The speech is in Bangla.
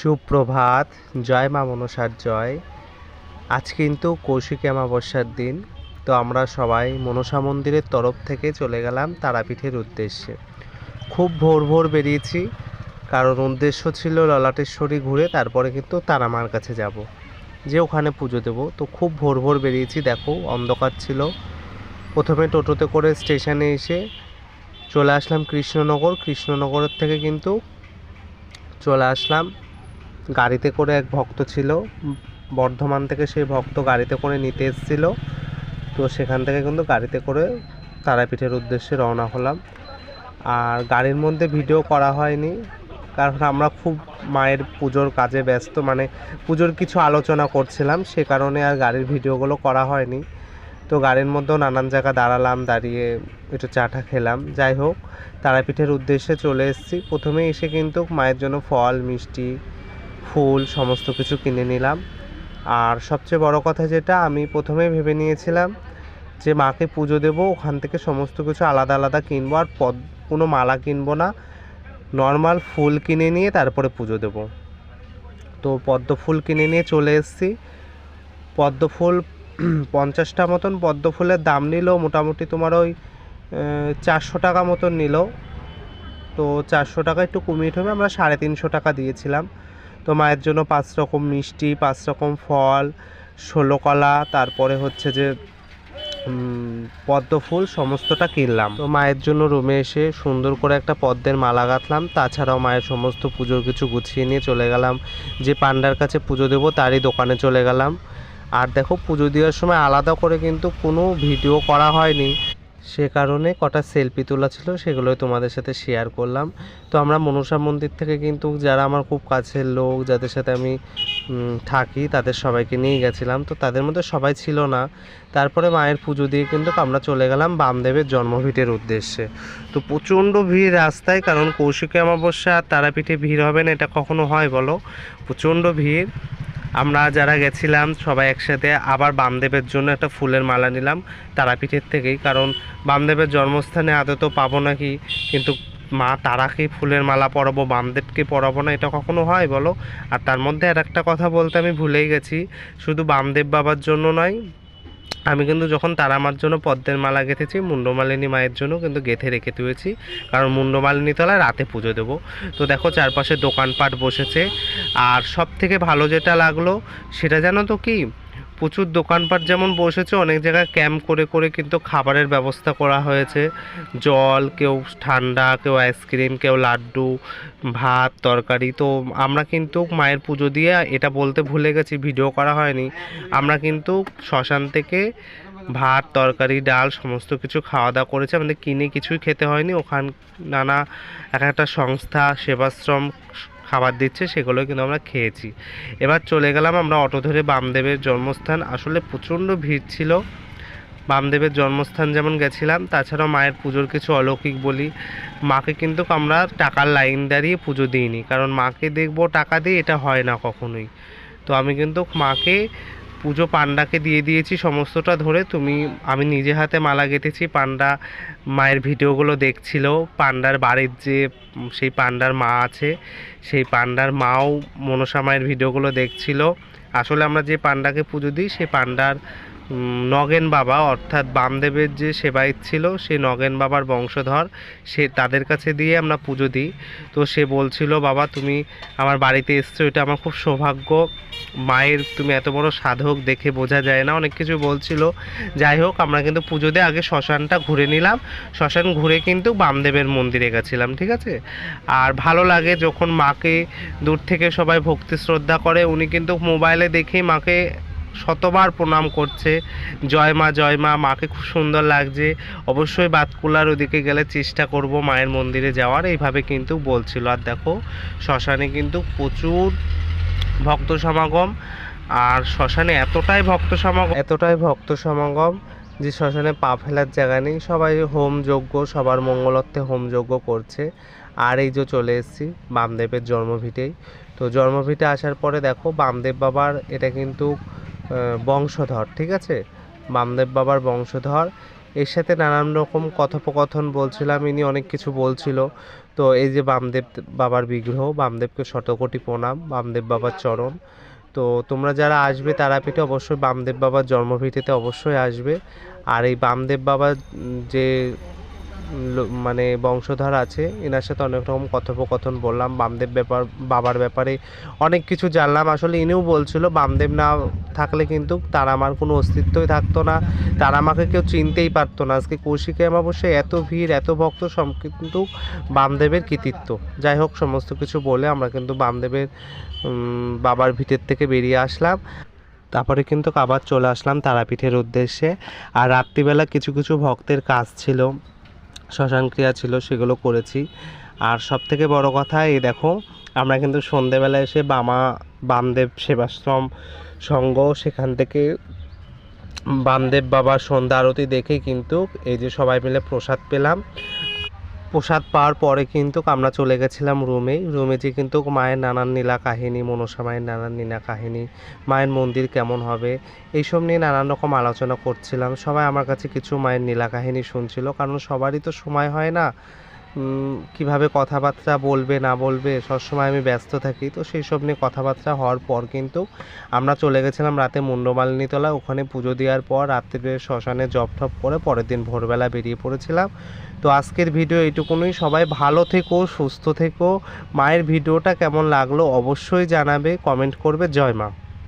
সুপ্রভাত। জয় মা মনসার জয়। আজ কিন্তু কৌশিকী অমাবস্যার দিন, তো আমরা সবাই মনসা মন্দিরের তরফ থেকে চলে গেলাম তারাপীঠের উদ্দেশ্যে। খুব ভোর ভোর বেরিয়েছি। কারণ উদ্দেশ্য ছিল ললাটেশ্বরী ঘুরে তারপরে কিন্তু তারামার কাছে যাব। যে ওখানে পুজো দেবো। তো খুব ভোর ভোর বেরিয়েছি। দেখো, অন্ধকার ছিল। প্রথমে টোটোতে করে স্টেশনে এসে চলে আসলাম কৃষ্ণনগর। কৃষ্ণনগরের থেকে কিন্তু চলে আসলাম গাড়িতে করে এক ভক্ত ছিল। বর্ধমান থেকে সেই ভক্ত গাড়িতে করে নিতে এসেছিল। তো সেখান থেকে কিন্তু গাড়িতে করে তারাপীঠের উদ্দেশ্যে রওনা হলাম। আর গাড়ির মধ্যে ভিডিও করা হয়নি, কারণ আমরা খুব মায়ের পুজোর কাজে ব্যস্ত মানে পুজোর কিছু আলোচনা করছিলাম, সে কারণে আর গাড়ির ভিডিওগুলো করা হয়নি। তো গাড়ির মধ্যেও নানান জায়গা দাঁড়ালাম, দাঁড়িয়ে একটু চাটা খেলাম। যাই হোক, তারাপীঠের উদ্দেশ্যে চলে এসেছি। প্রথমে এসে কিন্তু মায়ের জন্য ফল, মিষ্টি ফুল, সমস্ত কিছু কিনে নিলাম। আর সবচেয়ে বড় কথা যেটা, আমি প্রথমে ভেবে নিয়েছিলাম যে মাকে পুজো দেব, ওখান থেকে সমস্ত কিছু আলাদা আলাদা কিনবো, আর পদ, কোনো মালা কিনবো না। নর্মাল ফুল কিনে নিয়ে তারপরে পুজো দেব। তো পদ্ম ফুল কিনে নিয়ে চলে এসেছি। পদ্ম ফুল পঞ্চাশটা মতন পদ্ম ফুলের দাম নিল, মোটামুটি তোমার ওই চারশো টাকা মতন নিল। তো চারশো টাকা একটু কমিয়ে হবে আমরা সাড়ে তিনশো টাকা দিয়েছিলাম। তো মায়ের জন্য পাঁচ রকম মিষ্টি, পাঁচ রকম ফল, ষোলো কলা, তারপরে হচ্ছে যে পদ্ম ফুল সমস্তটা কিনলাম। তো মায়ের জন্য রুমে এসে সুন্দর করে একটা পদ্মের মালা গাঁথলাম। তাছাড়াও মায়ের সমস্ত পুজোর কিছু গুছিয়ে নিয়ে চলে গেলাম। যে পান্ডার কাছে পুজো দেবো, তারই দোকানে চলে গেলাম। আর দেখো পুজো দেওয়ার সময় আলাদা করে কিন্তু কোনো ভিডিও করা হয়নি। সে কারণে কটা সেলফি তোলা ছিল সেগুলোই তোমাদের সাথে শেয়ার করলাম। তো আমরা মনসা মন্দির থেকে কিন্তু যারা আমার খুব কাছের লোক, যাদের সাথে আমি থাকি, তাদের সবাইকে নিয়ে গেছিলাম। তো তাদের মধ্যে সবাই ছিল না। তারপরে মায়ের পুজো দিয়ে কিন্তু আমরা চলে গেলাম বামদেবের জন্মভিটের উদ্দেশ্যে। তো প্রচণ্ড ভিড় রাস্তায়, কারণ কৌশিকী অমাবস্যা আর তারাপীঠে ভিড় হবে না, এটা কখনো হয় বলো? প্রচণ্ড ভিড়। আমরা যারা গেছিলাম সবাই একসাথে আবার বামদেবের জন্য একটা ফুলের মালা নিলাম তারাপীঠের থেকেই। কারণ বামদেবের জন্মস্থানে আদৌ তো পাবো নাকি? কিন্তু মা তারাকে ফুলের মালা পরাবো, বামদেবকে পরাবো না, এটা কখনো হয় বলো? আর তার মধ্যে আর একটা কথা বলতে আমি ভুলেই গেছি। শুধু বামদেব বাবার জন্য নয় আমি কিন্তু যখন তারামার জন্য পদ্মের মালা গেঁথেছি, মুন্ডমালিনী মায়ের জন্য কিন্তু গেঁথে রেখে দিয়েছি। কারণ মুন্ডমালিনী তলায় রাতে পুজো দেবো। তো দেখো চারপাশে দোকানপাট বসেছে। আর সব থেকে ভালো যেটা লাগল, সেটা জানো তো কি? প্রচুর দোকানপাট যেমন বসেছে, অনেক জায়গায় ক্যাম্প করে করে কিন্তু খাবারের ব্যবস্থা করা হয়েছে। জল, কেউ ঠান্ডা, কেউ আইসক্রিম কেউ লাড্ডু, ভাত, তরকারি। তো আমরা কিন্তু মায়ের পুজো দিয়ে এটা বলতে ভুলে গেছি ভিডিও করা হয়নি। আমরা কিন্তু শ্মশান থেকে ভাত, তরকারি, ডাল সমস্ত কিছু খাওয়া দাওয়া করেছি। আমাদের কিনে কিছুই খেতে হয়নি। ওখান নানা এক একটা সংস্থা, সেবাশ্রম খাবার দিচ্ছে, সেগুলো কিন্তু আমরা খেয়েছি। এবার চলে গেলাম আমরা অটো ধরে বামদেবের জন্মস্থান। আসলে প্রচণ্ড ভিড় ছিল। বামদেবের জন্মস্থান যেমন গেছিলাম, তাছাড়াও মায়ের পুজোর কিছু অলৌকিক বলি। মাকে কিন্তু আমরা টাকার লাইন দাঁড়িয়ে পুজো দিইনি, কারণ মাকে দেখব টাকা দিয়ে এটা হয় না কখনোই। তো আমি কিন্তু মাকে পুজো পান্ডাকে দিয়ে দিয়েছি সমস্তটা ধরে। তুমি, আমি নিজে হাতে মালা গেঁথেছি, পান্ডা মায়ের ভিডিওগুলো দেখছিল। পান্ডার বাড়ির যে সেই পান্ডার মা আছে, সেই পান্ডার মাও মনসা মায়ের ভিডিওগুলো দেখছিল। আসলে আমরা যে পান্ডাকে পুজো দিই সেই পান্ডার নগেন বাবা, অর্থাৎ বামদেবের যে সেবায়িত ছিল, সে নগেন বাবার বংশধর। সে তাদের কাছে দিয়ে আমরা পুজো দিই। তো সে বলছিল, বাবা, তুমি আমার বাড়িতে এসছো, এটা আমার খুব সৌভাগ্য। মায়ের তুমি এত বড় সাধক, দেখে বোঝা যায় না। অনেক কিছু বলছিল। যাই হোক, আমরা কিন্তু পুজো দিয়ে আগে শ্মশানটা ঘুরে নিলাম। শ্মশান ঘুরে কিন্তু বামদেবের মন্দিরে গেছিলাম, ঠিক আছে? আর ভালো লাগে যখন মাকে দূর থেকে সবাই ভক্তি শ্রদ্ধা করে। উনি কিন্তু মোবাইলে দেখেই মাকে শতবার প্রণাম করছে। জয় মা জয় মা, মাকে খুব সুন্দর লাগছে। অবশ্যই বাতকুলার ওদিকে গেলে চেষ্টা করব মায়ের মন্দিরে যাওয়ার, এইভাবে কিন্তু বলছিল। আর দেখো, শ্মশানে কিন্তু প্রচুর ভক্ত সমাগম, আর শ্মশানে এতটাই ভক্ত সমাগম, এতটাই ভক্ত সমাগম যে শ্মশানে পা ফেলার জায়গা নেই। সবাই হোম যজ্ঞ, সবার মঙ্গলত্বে হোম যজ্ঞ করছে। আর এই যে চলে এসেছি বামদেবের জন্মভিটেই। তো জন্মভিটে আসার পরে দেখো, বামদেব বাবার এটা কিন্তু বংশধর, ঠিক আছে? বামদেব বাবার বংশধর। এর সাথে নানান রকম কথোপকথন বলছিলাম, ইনি অনেক কিছু বলছিল। তো এই যে বামদেব বাবার বিগ্রহ বামদেবকে শতকোটি প্রণাম বামদেব বাবার চরণ। তো তোমরা যারা আসবে তারাপীঠে অবশ্যই বামদেব বাবার জন্মভিটিতে অবশ্যই আসবে। আর এই বামদেব বাবার যে মানে বংশধর আছে। এনার সাথে অনেক রকম কথোপকথন বললাম, বামদেব ব্যাপার, বাবার ব্যাপারে অনেক কিছু জানলাম। আসলে ইনিও বলছিল, বামদেব না থাকলে কিন্তু তার আমার কোনো অস্তিত্বই থাকতো না। তার আমাকে কেউ চিনতেই পারতো না। আজকে কৌশিকে আমার অমাবস্যায় এত ভিড়, এত ভক্ত সব কিন্তু বামদেবের কৃতিত্ব। যাই হোক, সমস্ত কিছু বলে আমরা কিন্তু বামদেবের বাবার ভিটের থেকে বেরিয়ে আসলাম। তারপরে কিন্তু আবার চলে আসলাম তারাপীঠের উদ্দেশ্যে। আর রাত্রিবেলা কিছু কিছু ভক্তের কাজ ছিল। শ্মশান ক্রিয়া ছিল, সেগুলো করেছি। আর সব থেকে বড় কথা, এই দেখো, আমরা কিন্তু সন্ধেবেলা এসে বামা বামদেব সেবাশ্রম সঙ্গ, সেখান থেকে বামদেব বাবার সন্ধ্যা আরতি দেখে কিন্তু এই যে সবাই মিলে প্রসাদ পেলাম। প্রসাদ পাওয়ার পরে কিন্তু আমরা চলে গেছিলাম রুমে। রুমে যে কিন্তু মায়ের নানান নীলা কাহিনী, মনসা মায়ের নানান নীলা কাহিনী, মায়ের মন্দির কেমন হবে, এইসব নিয়ে নানান রকম আলোচনা করছিলাম। সবাই আমার কাছে কিছু মায়ের নীলা কাহিনী শুনছিল, কারণ সবারই তো সময় হয় না। কীভাবে কথাবার্তা বলবে, না বলবে, সবসময় আমি ব্যস্ত থাকি, তো সেই সব নিয়ে কথাবার্তা হওয়ার পর কিন্তু আমরা চলে গেছিলাম রাতে মুন্ডমালিনীতলা। ওখানে পুজো দেওয়ার পর রাত্রে শ্মশানে জব টপ করে পরের দিন ভোরবেলা বেরিয়ে পড়েছিলাম। তো আজকের ভিডিও এইটুকুনই। সবাই ভালো থেকো, সুস্থ থেকো। মায়ের ভিডিওটা কেমন লাগল অবশ্যই জানাবে, কমেন্ট করবে। জয় মা।